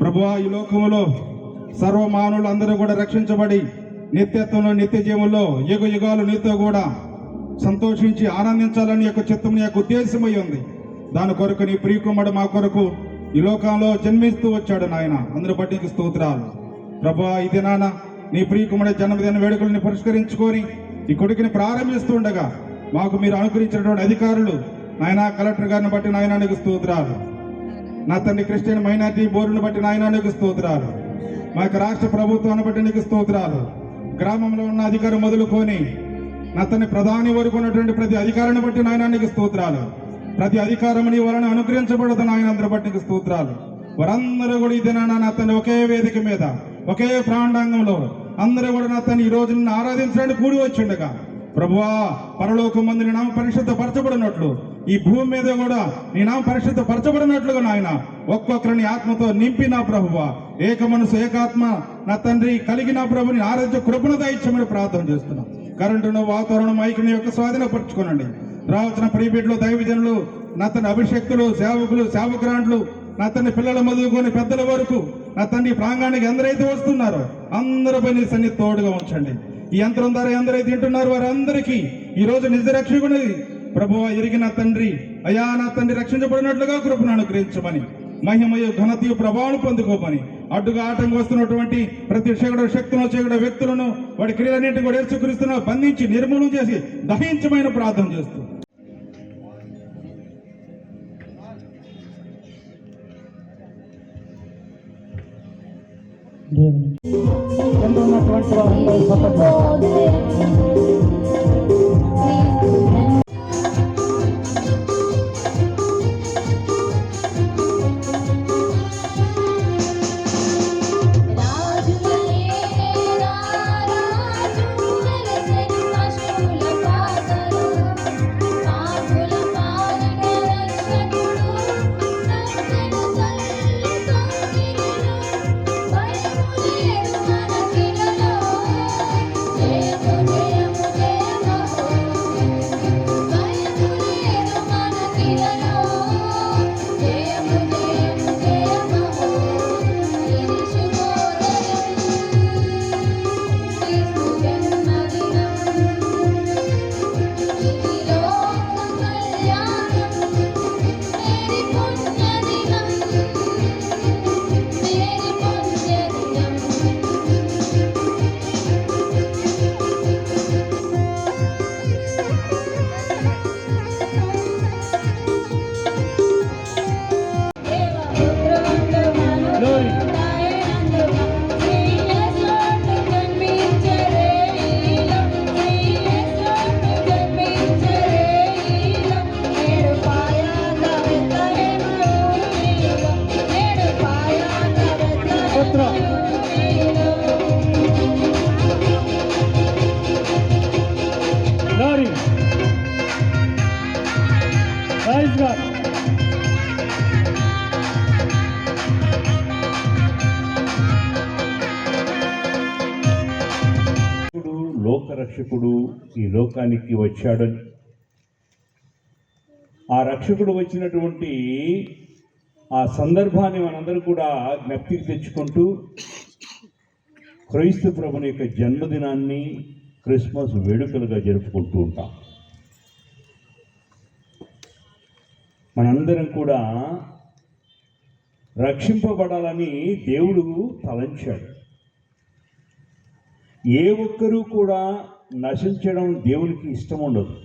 ప్రభువా ఈ లోకములో సర్వ మానవులు అందరూ కూడా రక్షించబడి నిత్యత్వంలో నిత్య జీవంలో యుగ యుగాలు నీతో కూడా సంతోషించి ఆనందించాలని యొక్క చిత్తం నీ యొక్క ఉద్దేశమై ఉంది. దాని కొరకు నీ ప్రియకుమారుడు మా కొరకు ఈ లోకంలో జన్మిస్తూ వచ్చాడు నాయన. అందరి బట్టి నీకు స్తోత్రాలు. ప్రభా ఇది నాన్న నీ ప్రియకుమారుడు జన్మదిన వేడుకలను పరిష్కరించుకొని ఈ కొడుకుని ప్రారంభిస్తుండగా మాకు మీరు అనుకరించినటువంటి అధికారులు నాయన కలెక్టర్ గారిని బట్టి నాయన నీకు స్తోత్రాలు. నా తండ్రి క్రిస్టియన్ మైనార్టీ బోర్డును బట్టి నాయన నీకు స్తోత్రాలు. మా యొక్క రాష్ట్ర ప్రభుత్వాన్ని బట్టి నీకు స్తోత్రాలు. గ్రామంలో ఉన్న అధికారం మొదలుకొని నా తండ్రి ప్రధాని వరకు ఉన్నటువంటి ప్రతి అధికారాన్ని బట్టి నాయన నీకు స్తోత్రాలు. ప్రతి అధికారం నీ వలన అనుగ్రహించబడదు నాయన అందరి బట్టి నీకు స్తోత్రాలు. వారందరూ కూడా ఈ నా తండ్రి ఒకే వేదిక మీద ఒకే ప్రాండాంగంలో అందరూ కూడా నా తను ఈ రోజు నిన్ను ఆరాధించడానికి కూడి వచ్చిండగా. ప్రభువా పరలోకం మంది నీ నామ పరిశుద్ధ పరచబడినట్లు ఈ భూమి మీద కూడా నీ నామ పరిశుద్ధ పరచబడినట్లుగా నాయన. ఒక్కొక్కరిని ఆత్మతో నింపి నా ప్రభువా. ఏక మనసు ఏకాత్మ నా తండ్రి కలిగిన ప్రభుని ఆరోగ్య కృపణ దాయిచ్చమని ప్రార్థన చేస్తున్నాం. కరెంటును వాతావరణం మైకుని యొక్క స్వాధీనపరచుకోనండి రావాల్సిన ప్రీబిడ్లు దైవజనులు నా తండ్రి అభిషక్తులు సేవకులు సేవకురాండ్లు నా తండ్రి పిల్లల మొదలుకొని పెద్దల వరకు నా తండ్రి ప్రాంగానికి ఎందరైతే వస్తున్నారో అందరిపై నీ సన్ని తోడుగా ఉంచండి. ఈ యంత్రం ద్వారా ఎందరై తింటున్నారు వారందరికీ ఈ రోజు నిజ రక్షకుని ప్రభు ఎరిగిన తండ్రి అయా నా తండ్రి రక్షించబడినట్లుగా కృపను అనుగ్రహించమని మహిమయ ఘనతీయ ప్రభావం పొందుకోమని అడ్డుగా ఆటంకం వస్తున్నటువంటి ప్రతి శకుడు శక్తులను చెగడ వ్యక్తులను వాడి క్రియలన్నింటినీ కూడా ఏర్చుకురిస్తున్న బంధించి నిర్మూలన చేసి దహించమైన ప్రార్థన చేస్తూ ఉన్నటువంటి వారందరూ లోకరక్షకుడు ఈ లోకానికి వచ్చాడని. ఆ రక్షకుడు వచ్చినటువంటి ఆ సందర్భాన్ని మనందరూ కూడా జ్ఞప్తికి తెచ్చుకుంటూ క్రైస్తు ప్రభుని యొక్క జన్మదినాన్ని క్రిస్మస్ వేడుకలుగా జరుపుకుంటూ ఉంటాం. మనందరం కూడా రక్షింపబడాలని దేవుడు తలంచాడు. ఏ ఒక్కరూ కూడా నశించడం దేవునికి ఇష్టం ఉండదు.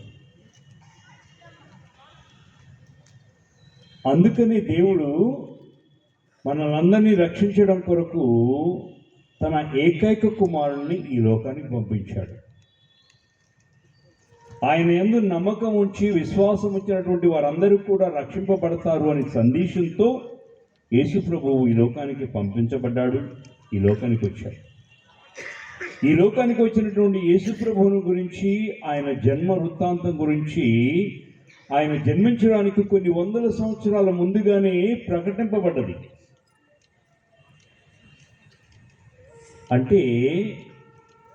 అందుకని దేవుడు మనల్ని రక్షించడం కొరకు తన ఏకైక కుమారుణ్ణి ఈ లోకానికి పంపించాడు. ఆయన ఎందు నమ్మకం ఉంచి విశ్వాసం ఉంచినటువంటి వారందరూ కూడా రక్షింపబడతారు అనే సందేశంతో యేసు ప్రభువు ఈ లోకానికి పంపించబడ్డాడు ఈ లోకానికి వచ్చాడు. ఈ లోకానికి వచ్చినటువంటి యేసుప్రభువుని గురించి ఆయన జన్మ వృత్తాంతం గురించి ఆయన జన్మించడానికి కొన్ని వందల సంవత్సరాల ముందుగానే ప్రకటింపబడ్డది. అంటే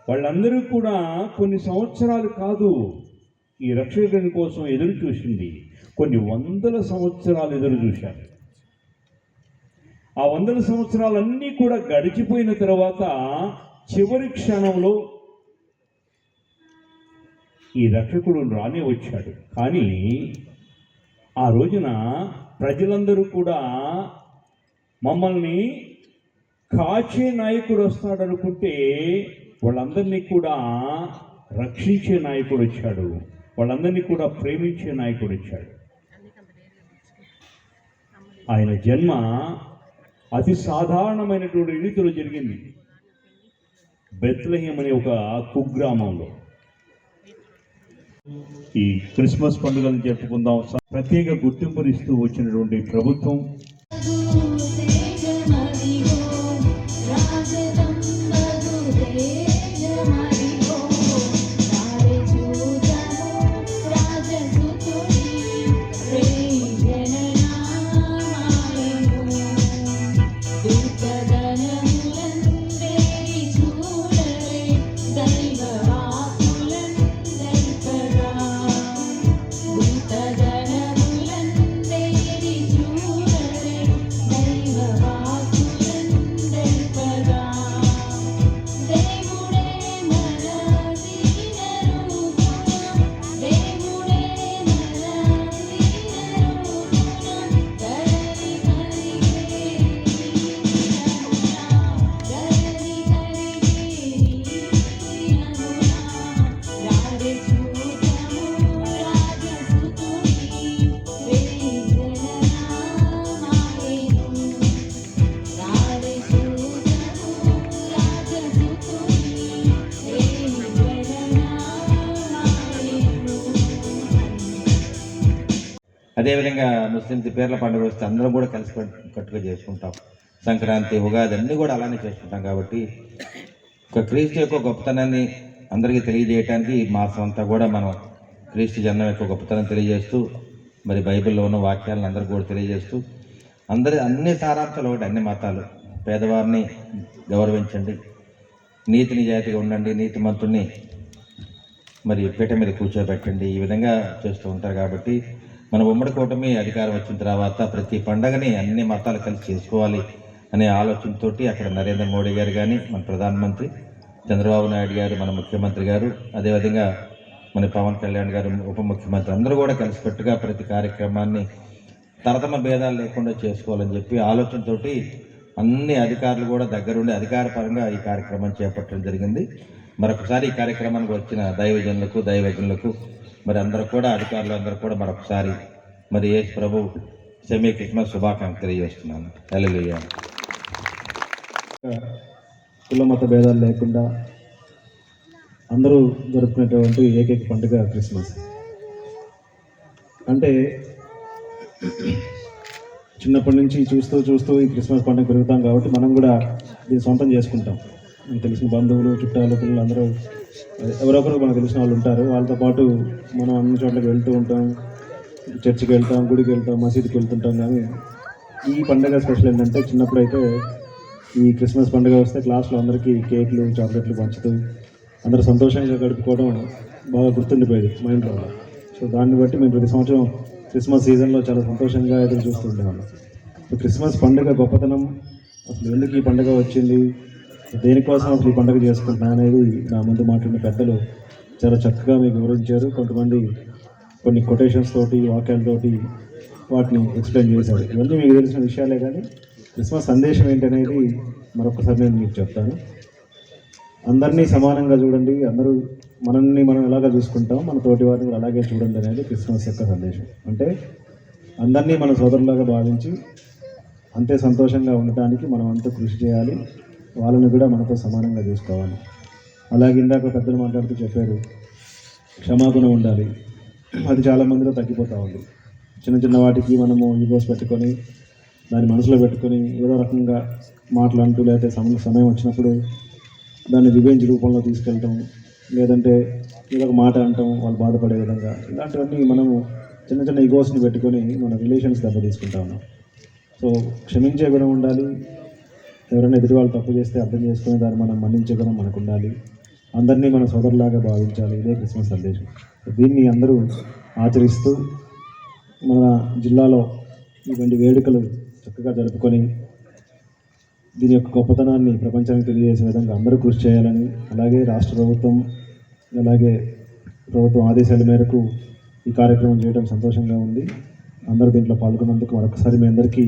వాళ్ళందరూ కూడా కొన్ని సంవత్సరాలు కాదు ఈ రక్షకుని కోసం ఎదురు చూసింది. కొన్ని వందల సంవత్సరాలు ఎదురు చూశారు. ఆ వందల సంవత్సరాలన్నీ కూడా గడిచిపోయిన తర్వాత చివరి క్షణంలో ఈ రక్షకుడు రానే వచ్చాడు కానీ ఆ రోజున ప్రజలందరూ కూడా మమ్మల్ని కాచే నాయకుడు వస్తాడు అనుకుంటే వాళ్ళందరినీ కూడా రక్షించే నాయకుడు వచ్చాడు. వాళ్ళందరినీ కూడా ప్రేమించే నాయకుడు వచ్చాడు. ఆయన జన్మ అతి సాధారణమైనటువంటి రీతిలో జరిగింది. బెత్లహేమ్ అనే ఒక కుగ్రామంలో. ఈ క్రిస్మస్ పండుగను జరుపుకుందాం. ప్రత్యేక గుర్తింపునిస్తూ వచ్చినటువంటి ప్రభుత్వం ఇంకా ముస్లింస్ పేర్ల పండుగ వస్తే అందరం కూడా కలిసి కట్టుగా చేసుకుంటాం. సంక్రాంతి ఉగాది అన్నీ కూడా అలానే చేసుకుంటాం కాబట్టి ఒక క్రీస్తు యొక్క గొప్పతనాన్ని అందరికీ తెలియజేయడానికి ఈ మాసం అంతా కూడా మనం క్రీస్తు జన్మ యొక్క గొప్పతనం తెలియజేస్తూ మరి బైబిల్లో ఉన్న వాక్యాలను అందరికీ కూడా తెలియజేస్తూ అందరి అన్ని సారాంశాలు ఒకటి అన్ని మతాలు. పేదవారిని గౌరవించండి. నీతి నిజాయితీగా ఉండండి. నీతి మంతుడిని మరి పీట మీద కూర్చోబెట్టండి. ఈ విధంగా చేస్తూ ఉంటారు కాబట్టి మన ఉమ్మడి కూటమి అధికారం వచ్చిన తర్వాత ప్రతి పండగని అన్ని మతాలు కలిసి చేసుకోవాలి అనే ఆలోచనతోటి అక్కడ నరేంద్ర మోడీ గారు కానీ మన ప్రధానమంత్రి చంద్రబాబు నాయుడు గారు మన ముఖ్యమంత్రి గారు అదేవిధంగా మన పవన్ కళ్యాణ్ గారు ఉప ముఖ్యమంత్రి అందరూ కూడా కలిసికట్టుగా ప్రతి కార్యక్రమాన్ని తరతమ భేదాలు లేకుండా చేసుకోవాలని చెప్పి ఆలోచనతోటి అన్ని అధికారులు కూడా దగ్గరుండి అధికారపరంగా ఈ కార్యక్రమం చేపట్టడం జరిగింది. మరొకసారి ఈ కార్యక్రమానికి వచ్చిన దైవజనులకు దైవజ్ఞులకు మరి అందరూ కూడా అధికారులు అందరూ కూడా మరొకసారి మరి ఏ ప్రభు సెమీ క్రిస్మస్ శుభాకాంక్షలు తెలియజేస్తున్నాను. హల్లెలూయా. కుల మత భేదాలు లేకుండా అందరూ జరుపుకునేటువంటి ఏకైక పండుగ క్రిస్మస్. అంటే చిన్నప్పటి నుంచి చూస్తూ చూస్తూ ఈ క్రిస్మస్ పండుగ పెరుగుతాం కాబట్టి మనం కూడా దీన్ని సొంతం చేసుకుంటాం. తెలిసిన బంధువులు చుట్టాలు పిల్లలు అందరూ ఎవరొకరు మనకు తెలిసిన వాళ్ళు ఉంటారు. వాళ్ళతో పాటు మనం అన్ని చోట్లకి వెళ్తూ ఉంటాం. చర్చికి వెళ్తాం గుడికి వెళ్తాం మసీదుకి వెళ్తుంటాం కానీ ఈ పండుగ స్పెషల్ ఏంటంటే చిన్నప్పుడు అయితే ఈ క్రిస్మస్ పండుగ వస్తే క్లాస్లో అందరికీ కేక్లు చాక్లెట్లు పంచుతూ అందరూ సంతోషంగా గడుపుకోవడం బాగా గుర్తుండిపోయేది మైండ్లో సో దాన్ని బట్టి మేము ప్రతి సంవత్సరం క్రిస్మస్ సీజన్లో చాలా సంతోషంగా ఎదురు చూస్తూ ఉండేవాళ్ళం. సో క్రిస్మస్ పండుగ గొప్పతనం అసలు ఎందుకు ఈ పండుగ వచ్చింది దేనికోసం అసలు ఈ పండుగ చేసుకుంటున్నా అనేది నా ముందు మాట్లాడిన పెద్దలు చాలా చక్కగా మీకు వివరించారు. కొంతమంది కొన్ని కొటేషన్స్ తోటి వాక్యాలతోటి వాటిని ఎక్స్ప్లెయిన్ చేశారు. ఇవన్నీ మీకు తెలిసిన విషయాలే కానీ క్రిస్మస్ సందేశం ఏంటనేది మరొకసారి నేను మీకు చెప్తాను. అందరినీ సమానంగా చూడండి. అందరూ మనల్ని మనం ఎలాగ చూసుకుంటాం మన తోటి వారిని కూడా అలాగే చూడండి అనేది క్రిస్మస్ యొక్క సందేశం. అంటే అందరినీ మన సోదరులాగా భావించి అంతే సంతోషంగా ఉండటానికి మనం అంతా కృషి చేయాలి. వాళ్ళని కూడా మనతో సమానంగా చూసుకోవాలి. అలాగే ఇందాక పెద్దలు మాట్లాడుతూ చెప్పారు క్షమాగుణం ఉండాలి. అది చాలా మందిలో తగ్గిపోతూ ఉంది. చిన్న చిన్న వాటికి మనము ఈగోస్ పెట్టుకొని దాన్ని మనసులో పెట్టుకొని ఏదో రకంగా మాట్లాడుతూ లేకపోతే సమయం సమయం వచ్చినప్పుడు దాన్ని రివెంజ్ రూపంలో తీసుకెళ్ళటం లేదంటే ఏదో ఒక మాట అంటాం వాళ్ళు బాధపడే విధంగా ఇలాంటివన్నీ మనము చిన్న చిన్న ఈగోస్ని పెట్టుకొని మన రిలేషన్స్ దెబ్బ తీసుకుంటా ఉన్నాం. సో క్షమించే గుణం ఉండాలి ఎవరైనా ఎదుటి వాళ్ళు తప్పు చేస్తే అర్థం చేసుకుని దాన్ని మనం మన్నించగలం మనకు ఉండాలి అందరినీ మన సోదరులాగా భావించాలి. ఇదే క్రిస్మస్ సందేశం. దీన్ని అందరూ ఆచరిస్తూ మన జిల్లాలో ఇటువంటి వేడుకలు చక్కగా జరుపుకొని దీని యొక్క గొప్పతనాన్ని ప్రపంచానికి తెలియజేసే విధంగా అందరూ కృషి చేయాలని అలాగే రాష్ట్ర ప్రభుత్వం అలాగే ప్రభుత్వం ఆదేశాల మేరకు ఈ కార్యక్రమం చేయడం సంతోషంగా ఉంది. అందరూ దీంట్లో పాల్గొన్నందుకు మరొకసారి మీ అందరికీ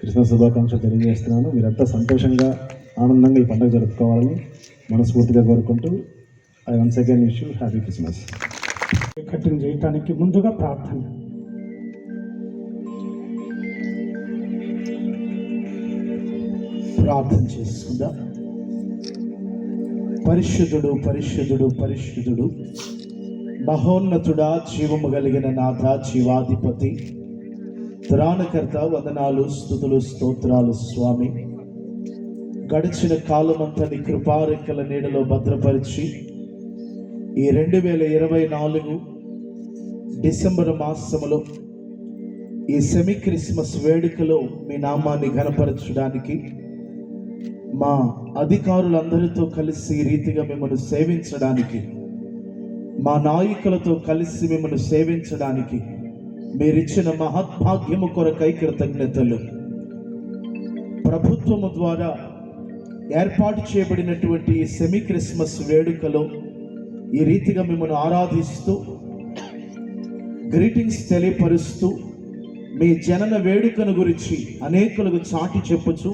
క్రిస్మస్ శుభాకాంక్షలు తెలియజేస్తున్నాను. మీరంతా సంతోషంగా ఆనందంగా ఈ పండుగ జరుపుకోవాలని మనస్ఫూర్తిగా కోరుకుంటూ I once again wish you happy Christmas cutting చేయటానికి ముందుగా ప్రార్థన. ప్రార్థన చేసుకుందాం. పరిశుద్ధుడు పరిశుద్ధుడు పరిశుద్ధుడు మహోన్నతుడా జీవము కలిగిన నాథ జీవాధిపతి త్రాణకర్త వందనాలు స్థుతులు స్తోత్రాలు స్వామి. గడిచిన కాలమంతా నీ కృపారెక్కల నీడలో భద్రపరిచి ఈ రెండు వేల ఇరవై నాలుగు డిసెంబర్ మాసములో ఈ సెమీ క్రిస్మస్ వేడుకలో మీ నామాన్ని ఘనపరచడానికి మా అధికారులందరితో కలిసి ఈ రీతిగా మిమ్మల్ని సేవించడానికి మా నాయకులతో కలిసి మిమ్మల్ని సేవించడానికి మీరిచ్చిన మహద్భాగ్యము కొరకై కృతజ్ఞతలు. ప్రభుత్వము ద్వారా ఏర్పాటు చేయబడినటువంటి ఈ సెమీ క్రిస్మస్ వేడుకలో ఈ రీతిగా మిమ్మల్ని ఆరాధిస్తూ గ్రీటింగ్స్ తెలియపరుస్తూ మీ జనన వేడుకను గురించి అనేకులకు చాటి చెప్పుచు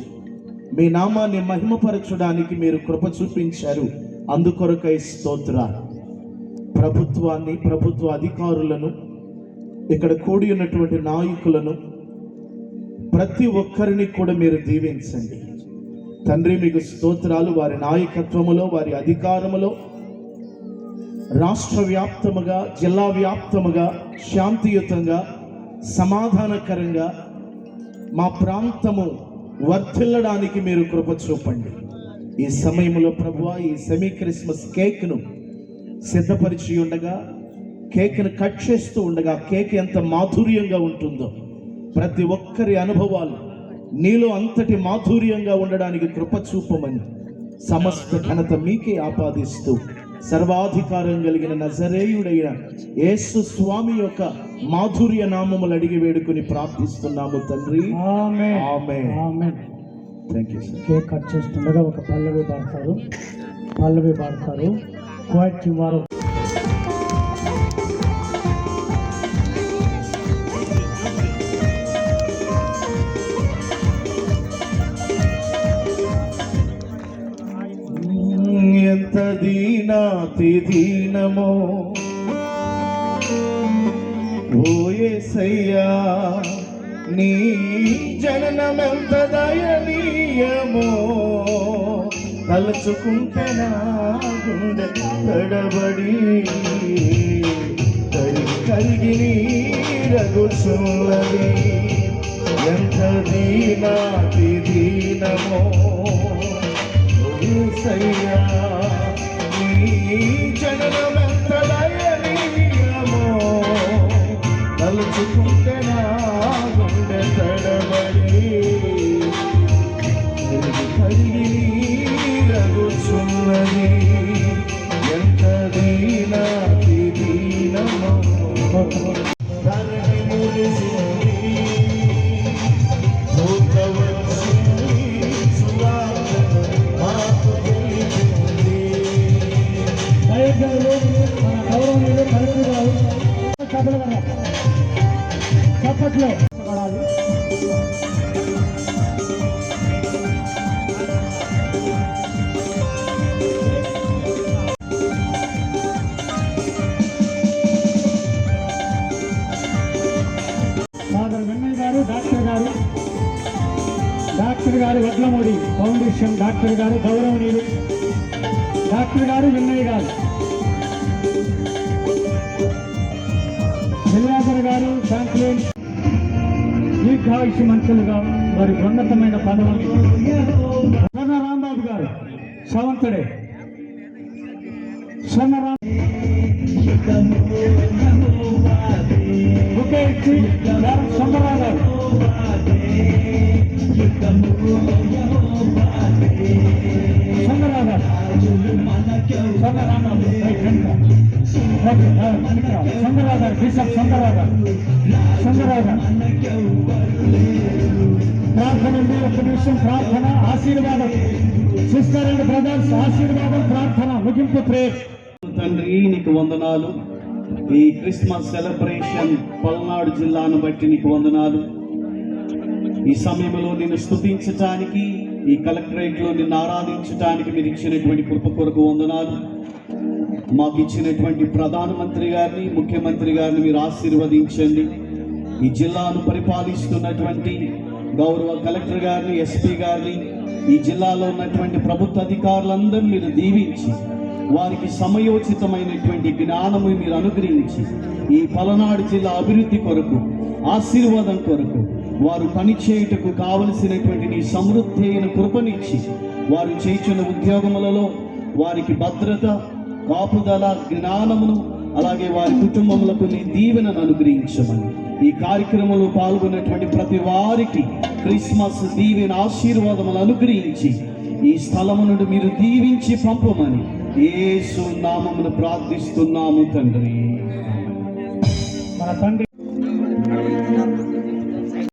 మీ నామాన్ని మహిమపరచడానికి మీరు కృప చూపించారు. అందుకొరకై స్తోత్ర ప్రభుత్వాన్ని ప్రభుత్వ అధికారులను ఇక్కడ కూడి ఉన్నటువంటి నాయకులను ప్రతి ఒక్కరిని కూడా మీరు దీవించండి. తండ్రి మీకు స్తోత్రాలు. వారి నాయకత్వములో వారి అధికారములో రాష్ట్ర వ్యాప్తముగా జిల్లా వ్యాప్తముగా శాంతియుతంగా సమాధానకరంగా మా ప్రాంతము వర్ధిల్లడానికి మీరు కృప చూపండి. ఈ సమయంలో ప్రభువ ఈ సెమీ క్రిస్మస్ కేక్ను సిద్ధపరిచి ఉండగా కేక్ను కట్ చేస్తూ ఉండగా కేక్ ఎంత మాధుర్యంగా ఉంటుందో. ప్రతి ఒక్కరి అనుభవాలు నీలో అంతటి మాధుర్యంగా ఉండడానికి కృప చూపమని సమస్త ఘనత మీకే ఆపాదిస్తూ సర్వాధికారం కలిగిన నజరేయుడైన యేసు స్వామి యొక్క మాధుర్య నామములు అడిగి వేడుకుని ప్రార్థిస్తున్నాము తండ్రి. Thank you sir cake cut చేస్తుండగా ఒక పల్లవి పాడతారు. పల్లవి పాడతారు. క్వైట్ వారు దీనాతి దీనమో ఓయేసయ్యా నీ జననమెంత దయనీయమో. తలుచుకుంటే నా గుండె తడబడి కరిగి కరిగి నీరగుచున్నది. ఎంత దీనాతి దీనమో యేసయ్యా, నీ తలుచుకుంటే నా గుండె తడబడి కరిగి కరిగి నీరగుచున్నది. ఎంత దీనాతి దీనమో, గారు వడ్లమూడి ఫౌండేషన్ డాక్టర్ గారు గౌరవనీయులు. డాక్టర్ గారు విన్నయ్య గారు. జిల్లాధర్ గారు శాంక్లేన్ దీర్ఘాయుషి మంత్రులుగా వారి ఉన్నతమైన పదవులు. సన్న రాంబాబు గారు సవంతుడే. సన్న రాం బిషప్ ప్రార్థన ఉంది ఒక నిమిషం ప్రార్థన ఆశీర్వాదం సిస్టర్ అండ్ బ్రదర్స్ ఆశీర్వాదం ప్రార్థన ముగింపు ప్రేర్ తండ్రి నీకు వందనాలు. ఈ క్రిస్మస్ సెలబ్రేషన్ పల్నాడు జిల్లాను బట్టి నీకు వందనాలు. ఈ సమయంలో నిన్ను స్థుతించటానికి ఈ కలెక్టరేట్లో నిన్ను ఆరాధించటానికి మీరు ఇచ్చినటువంటి కృప కొరకు వందనాలు. మాకు ఇచ్చినటువంటి ప్రధానమంత్రి గారిని ముఖ్యమంత్రి గారిని మీరు ఆశీర్వదించండి. ఈ జిల్లాను పరిపాలిస్తున్నటువంటి గౌరవ కలెక్టర్ గారిని ఎస్పీ గారిని ఈ జిల్లాలో ఉన్నటువంటి ప్రభుత్వ అధికారులందరూ మీరు దీవించి వారికి సమయోచితమైనటువంటి జ్ఞానము మీరు అనుగ్రహించి ఈ పలనాడు జిల్లా అభివృద్ధి కొరకు ఆశీర్వాదం కొరకు వారు పనిచేయుటకు కావలసినటువంటి నీ సమృద్ధి అయిన కృపనిచ్చి వారు చేస్తున్న ఉద్యోగములలో వారికి భద్రత కాపుదల జ్ఞానమును అలాగే వారి కుటుంబములకు నీ దీవెనను అనుగ్రహించమని. ఈ కార్యక్రమంలో పాల్గొన్నటువంటి ప్రతి వారికి క్రిస్మస్ దీవెన ఆశీర్వాదములు అనుగ్రహించి ఈ స్థలము నుండి మీరు దీవించి పంపమని ఏసు నామమును ప్రార్థిస్తున్నాము తండ్రి. మన తండ్రి